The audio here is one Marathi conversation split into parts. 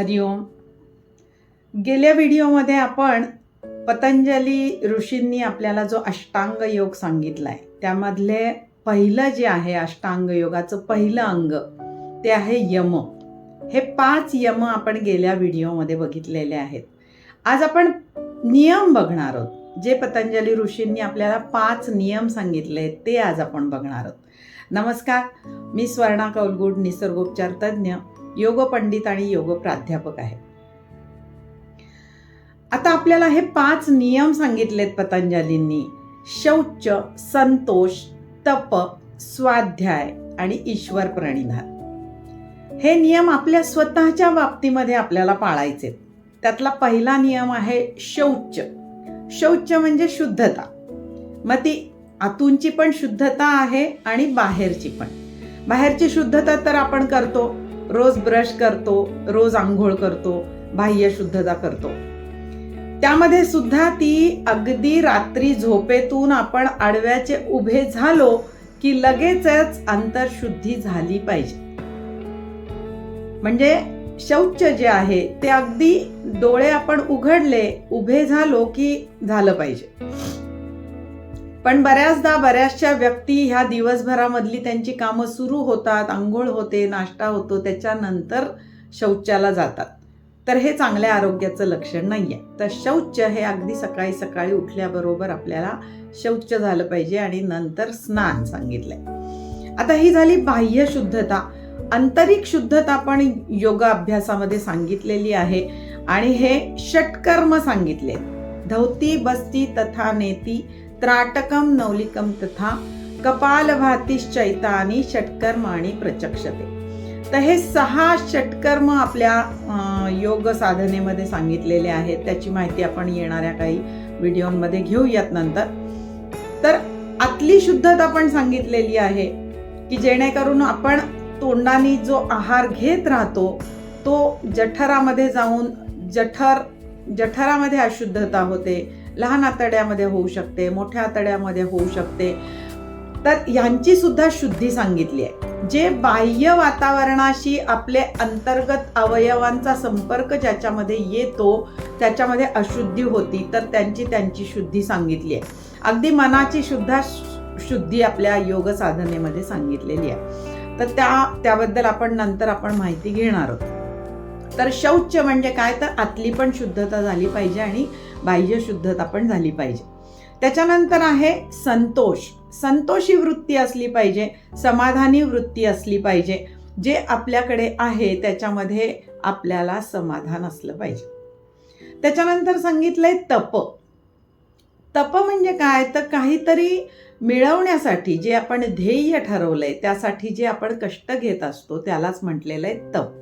हरिओम. गेल्या व्हिडिओमध्ये आपण पतंजली ऋषींनी आपल्याला जो अष्टांग योग सांगितला आहे त्यामधले पहिलं जे आहे अष्टांग योगाचं पहिलं अंग ते आहे यम. हे पाच यम आपण गेल्या व्हिडिओमध्ये बघितलेले आहेत. आज आपण नियम बघणार आहोत. जे पतंजली ऋषींनी आपल्याला पाच नियम सांगितले ते आज आपण बघणार आहोत. नमस्कार मी स्वर्णा कौलगुड निसर्गोपचार तज्ज्ञ. योग पंडित आणि योग प्राध्यापक आहेत आता आपल्याला हे पाच नियम सांगितलेत पतंजलींनी. शौच संतोष तप स्वाध्याय आणि ईश्वर प्रणिधान. हे नियम आपल्या स्वतःच्या बाबतीमध्ये आपल्याला पाळायचे त्यातला पहिला नियम आहे शौच. शौच म्हणजे शुद्धता. मग ती आतूनची पण शुद्धता आहे आणि बाहेरची पण. बाहेरची शुद्धता तर आपण करतो रोज ब्रश करतो रोज आंघोळ करतो बाह्य शुद्धता करतो. त्यामध्ये सुद्धा ती अगदी रात्री झोपेतून आपण आडव्याचे उभे झालो की लगेचच अंतरशुद्धी झाली पाहिजे. म्हणजे शौच जे आहे ते अगदी डोळे आपण उघडले उभे झालो की झालं पाहिजे. पण बऱ्याचदा बऱ्याचशा व्यक्ती ह्या दिवसभरामधली त्यांची कामं सुरू होतात आंघोळ होते नाश्ता होतो त्याच्यानंतर शौचाला जातात. तर हे चांगल्या आरोग्याचं लक्षण नाही आहे तर शौच हे अगदी सकाळी सकाळी उठल्याबरोबर आपल्याला शौच झालं पाहिजे आणि नंतर स्नान सांगितलंय. आता ही झाली बाह्य शुद्धता. आंतरिक शुद्धता पण योगा अभ्यासामध्ये सांगितलेली आहे आणि हे षटकर्म सांगितले धवती बस्ती तथा नेती त्राटकम नवलिकम तथा कपालभातीश्चैता आणि आणि प्रचक्षते. तर हे सहा षटकर्म आपल्या योग साधनेमध्ये सांगितलेले आहेत. त्याची माहिती आपण येणाऱ्या काही व्हिडिओमध्ये घेऊयात नंतर. तर आतली शुद्धता पण सांगितलेली आहे की जेणेकरून आपण तोंडाने जो आहार घेत राहतो तो जठरामध्ये जाऊन जठर जठरामध्ये अशुद्धता होते लहान आतड्यामध्ये होऊ शकते मोठ्या आतड्यामध्ये होऊ शकते. तर ह्यांची सुद्धा शुद्धी सांगितली आहे. जे बाह्य वातावरणाशी आपले अंतर्गत अवयवांचा संपर्क ज्याच्यामध्ये येतो त्याच्यामध्ये अशुद्धी होती तर त्यांची त्यांची शुद्धी सांगितली आहे. अगदी मनाची सुद्धा शुद्धी आपल्या योग साधनेमध्ये सांगितलेली आहे. तर त्या त्याबद्दल आपण नंतर आपण माहिती घेणार आहोत. तर शौच म्हणजे काय? तर आतली पण शुद्धता झाली पाहिजे आणि बाह्य शुद्धता पण झाली पाहिजे. त्याच्यानंतर आहे संतोष. संतोषी वृत्ती असली पाहिजे समाधानी वृत्ती असली पाहिजे. जे आपल्याकडे आहे त्याच्यामध्ये आपल्याला समाधान असलं पाहिजे. त्याच्यानंतर सांगितलंय तप. तप म्हणजे काय? तर काहीतरी मिळवण्यासाठी जे आपण ध्येय ठरवलंय त्यासाठी जे आपण कष्ट घेत असतो त्यालाच म्हटलेलं आहे तप.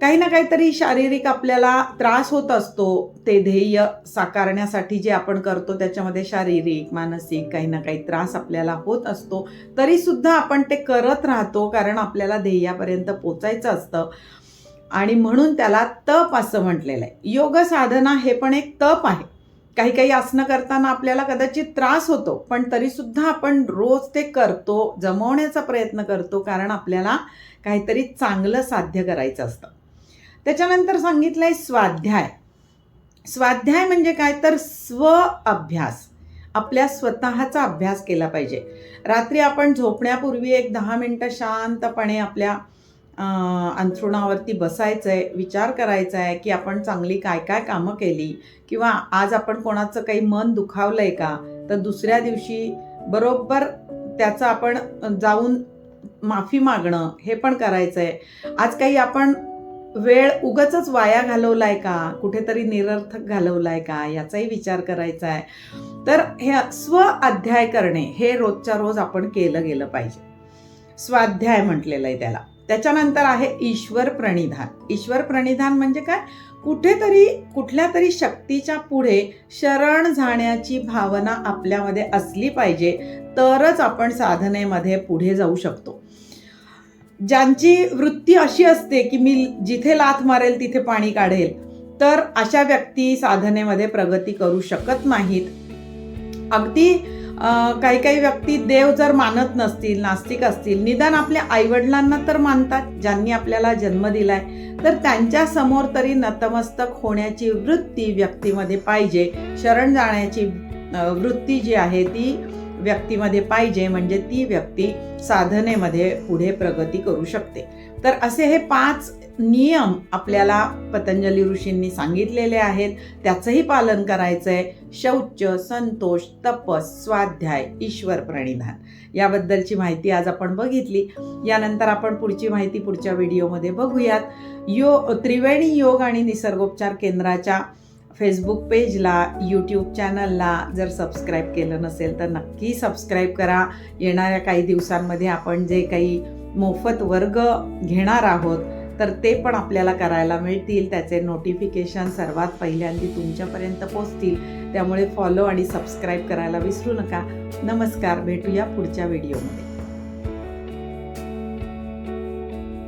काही ना काहीतरी शारीरिक आपल्याला त्रास होत असतो ते ध्येय साकारण्यासाठी जे आपण करतो त्याच्यामध्ये शारीरिक मानसिक काही ना काही त्रास आपल्याला होत असतो. तरीसुद्धा आपण ते करत राहतो कारण आपल्याला ध्येयापर्यंत पोचायचं असतं. आणि म्हणून त्याला तप असं म्हटलेलं आहे. योग साधना हे पण एक तप आहे. काही काही आसनं करताना आपल्याला कदाचित त्रास होतो पण तरीसुद्धा आपण रोज ते करतो जमवण्याचा प्रयत्न करतो कारण आपल्याला काहीतरी चांगलं साध्य करायचं असतं. त्याच्यानंतर सांगितलंय स्वाध्याय. स्वाध्याय म्हणजे काय? तर स्व अभ्यास. आपल्या स्वतःचा अभ्यास केला पाहिजे. रात्री आपण झोपण्यापूर्वी एक दहा मिनटं शांतपणे आपल्या अंथरुणावरती बसायचं आहे विचार करायचा आहे की आपण चांगली काय काय कामं केली किंवा आज आपण कोणाचं काही मन दुखावलं आहे का? तर दुसऱ्या दिवशी बरोबर त्याचं आपण जाऊन माफी मागणं हे पण करायचं आहे आज काही आपण वेळ उगच वाया घालवलाय का? कुठेतरी निरर्थक घालवलाय का? याचाही विचार करायचा आहे. तर हे स्व अध्याय करणे हे रोजच्या रोज आपण केलं गेलं पाहिजे. स्वाध्याय म्हटलेलं आहे त्याला. त्याच्यानंतर आहे ईश्वर प्रणिधान. ईश्वर प्रणिधान म्हणजे काय? कुठेतरी कुठल्या तरी शक्तीच्या पुढे शरण जाण्याची भावना आपल्यामध्ये असली पाहिजे तरच आपण साधनेमध्ये पुढे जाऊ शकतो. ज्यांची वृत्ती अशी असते की मी जिथे लाथ मारेल तिथे पाणी काढेल तर अशा व्यक्ती साधनेमध्ये प्रगती करू शकत नाहीत. अगदी काही काही व्यक्ती देव जर मानत नसतील नास्तिक असतील निदान आपल्या आईवडिलांना तर मानतात ज्यांनी आपल्याला जन्म दिलाय तर त्यांच्यासमोर तरी नतमस्तक होण्याची वृत्ती व्यक्तीमध्ये पाहिजे. शरण जाण्याची वृत्ती जी आहे ती व्यक्तीमध्ये पाहिजे म्हणजे ती व्यक्ती साधनेमध्ये पुढे प्रगती करू शकते. तर असे हे पाच नियम आपल्याला पतंजली ऋषींनी सांगितलेले आहेत. त्याचंही पालन करायचं आहे शौच संतोष तपस स्वाध्याय ईश्वर प्रणिधान. याबद्दलची माहिती आज आपण बघितली. यानंतर आपण पुढची माहिती पुढच्या व्हिडिओमध्ये बघूयात. यो त्रिवेणी योग आणि निसर्गोपचार केंद्राच्या फेसबुक पेजला यूट्यूब चॅनलला जर सबस्क्राईब केलं नसेल तर नक्की सबस्क्राईब करा. येणाऱ्या काही दिवसांमध्ये आपण जे काही मोफत वर्ग घेणार आहोत तर ते पण आपल्याला करायला मिळतील. त्याचे नोटिफिकेशन सर्वात पहिल्यांदी तुमच्यापर्यंत पोचतील त्यामुळे फॉलो आणि सबस्क्राईब करायला विसरू नका. नमस्कार भेटूया पुढच्या व्हिडिओमध्ये